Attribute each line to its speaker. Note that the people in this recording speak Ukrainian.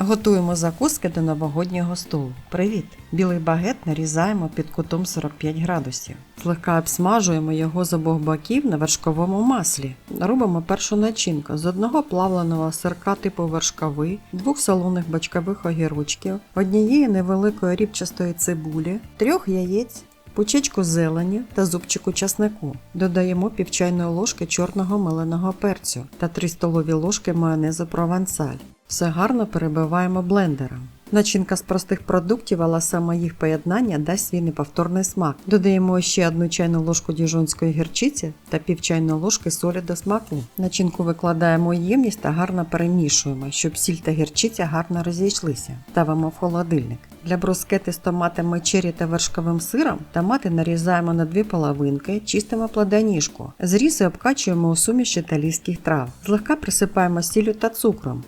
Speaker 1: Готуємо закуски до новогоднього столу. Привіт! Білий багет нарізаємо під кутом 45 градусів. Злегка обсмажуємо його з обох боків на вершковому маслі. Робимо першу начинку з одного плавленого сирка типу вершковий, двох солоних бочкових огірочків, однієї невеликої рібчастої цибулі, трьох яєць, пучечку зелені та зубчику часнику. Додаємо пів чайної ложки чорного меленого перцю та 3 столові ложки майонезу провансаль. Все гарно перебиваємо блендером. Начинка з простих продуктів, але саме їх поєднання дасть свій неповторний смак. Додаємо ще одну чайну ложку діжонської гірчиці та пів чайної ложки солі до смаку. Начинку викладаємо ємність та гарно перемішуємо, щоб сіль та гірчиця гарно розійшлися. Ставимо в холодильник. Для брускети з томатами чері та вершковим сиром томати нарізаємо на дві половинки, чистимо плодоніжку. Зрізи обкачуємо у суміш італійських трав. Злегка присипаємо сіллю та цукром.